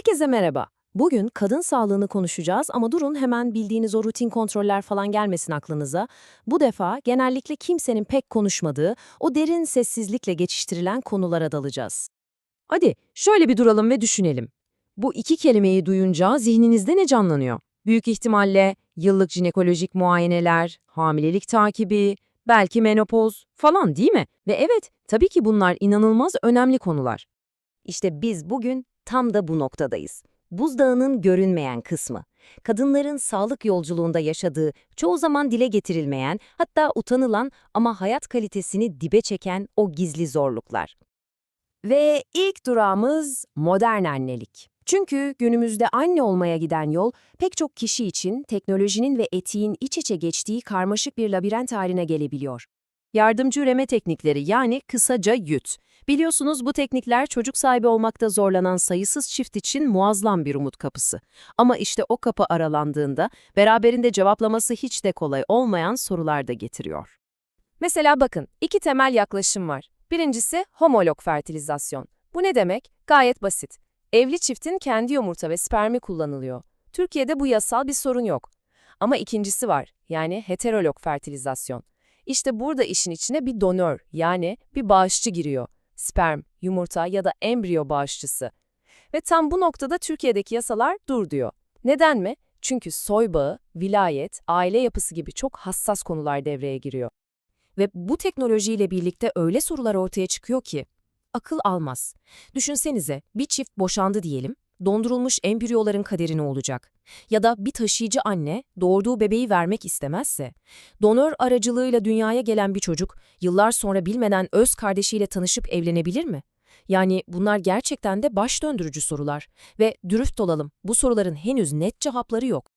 Herkese merhaba. Bugün kadın sağlığını konuşacağız ama durun hemen bildiğiniz o rutin kontroller falan gelmesin aklınıza. Bu defa genellikle kimsenin pek konuşmadığı, o derin sessizlikle geçiştirilen konulara dalacağız. Hadi şöyle bir duralım ve düşünelim. Bu iki kelimeyi duyunca zihninizde ne canlanıyor? Büyük ihtimalle yıllık jinekolojik muayeneler, hamilelik takibi, belki menopoz falan değil mi? Ve evet, tabii ki bunlar inanılmaz önemli konular. İşte biz bugün tam da bu noktadayız. Buzdağının görünmeyen kısmı. Kadınların sağlık yolculuğunda yaşadığı, çoğu zaman dile getirilmeyen, hatta utanılan ama hayat kalitesini dibe çeken o gizli zorluklar. Ve ilk durağımız modern annelik. Çünkü günümüzde anne olmaya giden yol pek çok kişi için teknolojinin ve etiğin iç içe geçtiği karmaşık bir labirent haline gelebiliyor. Yardımcı üreme teknikleri yani kısaca YÜT. Biliyorsunuz bu teknikler çocuk sahibi olmakta zorlanan sayısız çift için muazzam bir umut kapısı. Ama işte o kapı aralandığında beraberinde cevaplaması hiç de kolay olmayan sorular da getiriyor. Mesela bakın, iki temel yaklaşım var. Birincisi homolog fertilizasyon. Bu ne demek? Gayet basit. Evli çiftin kendi yumurta ve spermi kullanılıyor. Türkiye'de bu yasal bir sorun yok. Ama ikincisi var, yani heterolog fertilizasyon. İşte burada işin içine bir donör, yani bir bağışçı giriyor. Sperm, yumurta ya da embriyo bağışçısı. Ve tam bu noktada Türkiye'deki yasalar dur diyor. Neden mi? Çünkü soy bağı, vilayet, aile yapısı gibi çok hassas konular devreye giriyor. Ve bu teknolojiyle birlikte öyle sorular ortaya çıkıyor ki akıl almaz. Düşünsenize bir çift boşandı diyelim, dondurulmuş embriyoların kaderi ne olacak? Ya da bir taşıyıcı anne doğurduğu bebeği vermek istemezse, donör aracılığıyla dünyaya gelen bir çocuk yıllar sonra bilmeden öz kardeşiyle tanışıp evlenebilir mi? Yani bunlar gerçekten de baş döndürücü sorular ve dürüst olalım bu soruların henüz net cevapları yok.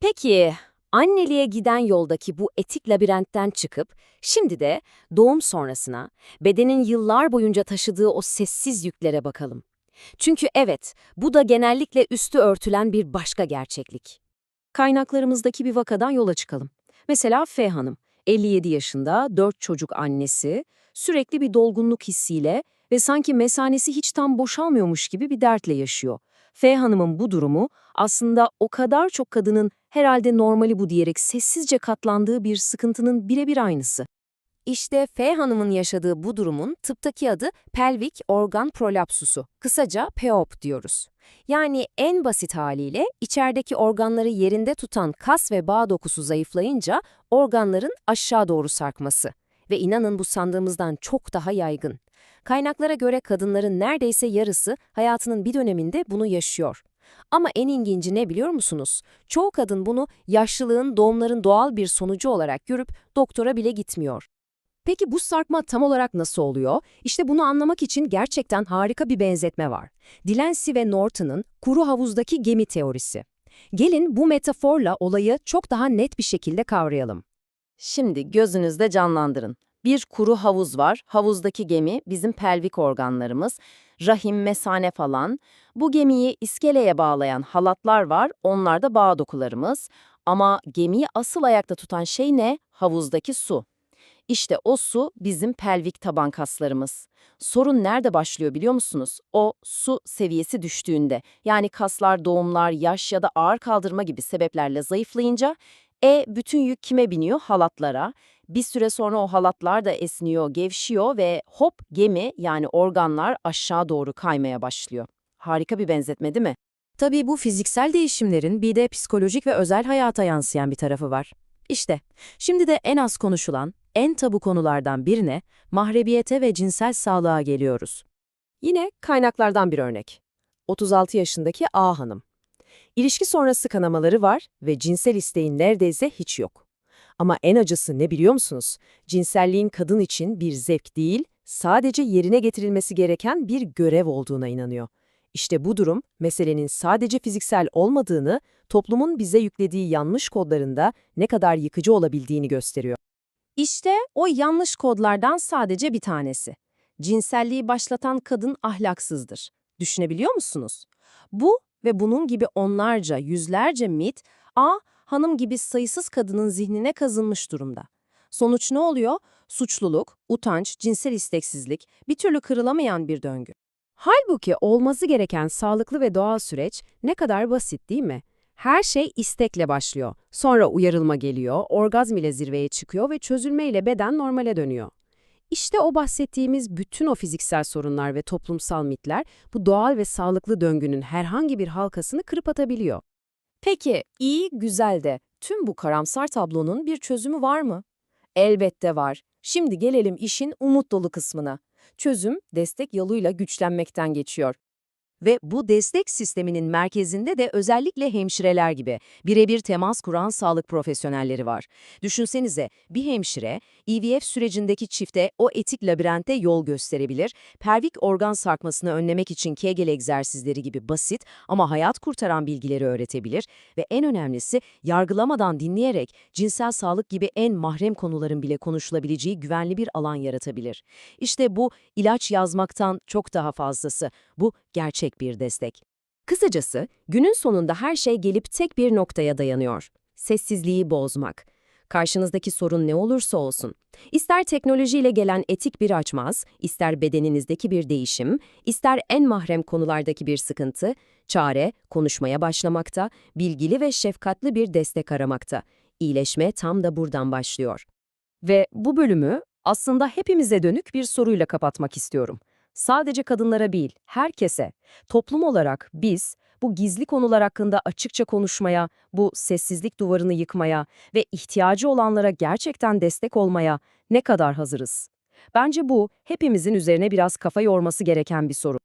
Peki, anneliğe giden yoldaki bu etik labirentten çıkıp, şimdi de doğum sonrasına, bedenin yıllar boyunca taşıdığı o sessiz yüklere bakalım. Çünkü evet, bu da genellikle üstü örtülen bir başka gerçeklik. Kaynaklarımızdaki bir vakadan yola çıkalım. Mesela F Hanım, 57 yaşında, 4 çocuk annesi, sürekli bir dolgunluk hissiyle ve sanki mesanesi hiç tam boşalmıyormuş gibi bir dertle yaşıyor. F Hanım'ın bu durumu aslında o kadar çok kadının herhalde normali bu diyerek sessizce katlandığı bir sıkıntının birebir aynısı. İşte F Hanım'ın yaşadığı bu durumun tıptaki adı pelvik organ prolapsusu. Kısaca POP diyoruz. Yani en basit haliyle içerideki organları yerinde tutan kas ve bağ dokusu zayıflayınca organların aşağı doğru sarkması. Ve inanın bu sandığımızdan çok daha yaygın. Kaynaklara göre kadınların neredeyse yarısı hayatının bir döneminde bunu yaşıyor. Ama en ilginci ne biliyor musunuz? Çoğu kadın bunu yaşlılığın, doğumların doğal bir sonucu olarak görüp doktora bile gitmiyor. Peki bu sarkma tam olarak nasıl oluyor? İşte bunu anlamak için gerçekten harika bir benzetme var. Delancey ve Norton'ın kuru havuzdaki gemi teorisi. Gelin bu metaforla olayı çok daha net bir şekilde kavrayalım. Şimdi gözünüzde canlandırın. Bir kuru havuz var. Havuzdaki gemi bizim pelvik organlarımız, rahim, mesane falan. Bu gemiyi iskeleye bağlayan halatlar var. Onlar da bağ dokularımız. Ama gemiyi asıl ayakta tutan şey ne? Havuzdaki su. İşte o su bizim pelvik taban kaslarımız. Sorun nerede başlıyor biliyor musunuz? O su seviyesi düştüğünde. Yani kaslar doğumlar, yaş ya da ağır kaldırma gibi sebeplerle zayıflayınca e bütün yük kime biniyor? Halatlara. Bir süre sonra o halatlar da esniyor, gevşiyor ve hop gemi yani organlar aşağı doğru kaymaya başlıyor. Harika bir benzetme değil mi? Tabii bu fiziksel değişimlerin bir de psikolojik ve özel hayata yansıyan bir tarafı var. İşte, şimdi de en az konuşulan, en tabu konulardan birine, mahremiyete ve cinsel sağlığa geliyoruz. Yine kaynaklardan bir örnek. 36 yaşındaki A hanım. İlişki sonrası kanamaları var ve cinsel isteğin neredeyse hiç yok. Ama en acısı ne biliyor musunuz? Cinselliğin kadın için bir zevk değil, sadece yerine getirilmesi gereken bir görev olduğuna inanıyor. İşte bu durum, meselenin sadece fiziksel olmadığını, toplumun bize yüklediği yanlış kodlarında ne kadar yıkıcı olabildiğini gösteriyor. İşte o yanlış kodlardan sadece bir tanesi. Cinselliği başlatan kadın ahlaksızdır. Düşünebiliyor musunuz? Bu ve bunun gibi onlarca, yüzlerce mit, A, hanım gibi sayısız kadının zihnine kazınmış durumda. Sonuç ne oluyor? Suçluluk, utanç, cinsel isteksizlik, bir türlü kırılamayan bir döngü. Halbuki olması gereken sağlıklı ve doğal süreç ne kadar basit değil mi? Her şey istekle başlıyor. Sonra uyarılma geliyor, orgazm ile zirveye çıkıyor ve çözülme ile beden normale dönüyor. İşte o bahsettiğimiz bütün o fiziksel sorunlar ve toplumsal mitler bu doğal ve sağlıklı döngünün herhangi bir halkasını kırıp atabiliyor. Peki, iyi, güzel de tüm bu karamsar tablonun bir çözümü var mı? Elbette var. Şimdi gelelim işin umut dolu kısmına. Çözüm, destek yoluyla güçlenmekten geçiyor. Ve bu destek sisteminin merkezinde de özellikle hemşireler gibi birebir temas kuran sağlık profesyonelleri var. Düşünsenize bir hemşire IVF sürecindeki çifte o etik labirentte yol gösterebilir, pelvik organ sarkmasını önlemek için Kegel egzersizleri gibi basit ama hayat kurtaran bilgileri öğretebilir ve en önemlisi yargılamadan dinleyerek cinsel sağlık gibi en mahrem konuların bile konuşulabileceği güvenli bir alan yaratabilir. İşte bu ilaç yazmaktan çok daha fazlası. Bu gerçek bir destek. Kısacası günün sonunda her şey gelip tek bir noktaya dayanıyor. Sessizliği bozmak. Karşınızdaki sorun ne olursa olsun. İster teknolojiyle gelen etik bir açmaz, ister bedeninizdeki bir değişim, ister en mahrem konulardaki bir sıkıntı, çare konuşmaya başlamakta, bilgili ve şefkatli bir destek aramakta. İyileşme tam da buradan başlıyor. Ve bu bölümü aslında hepimize dönük bir soruyla kapatmak istiyorum. Sadece kadınlara değil, herkese. Toplum olarak biz bu gizli konular hakkında açıkça konuşmaya, bu sessizlik duvarını yıkmaya ve ihtiyacı olanlara gerçekten destek olmaya ne kadar hazırız? Bence bu hepimizin üzerine biraz kafa yorması gereken bir soru.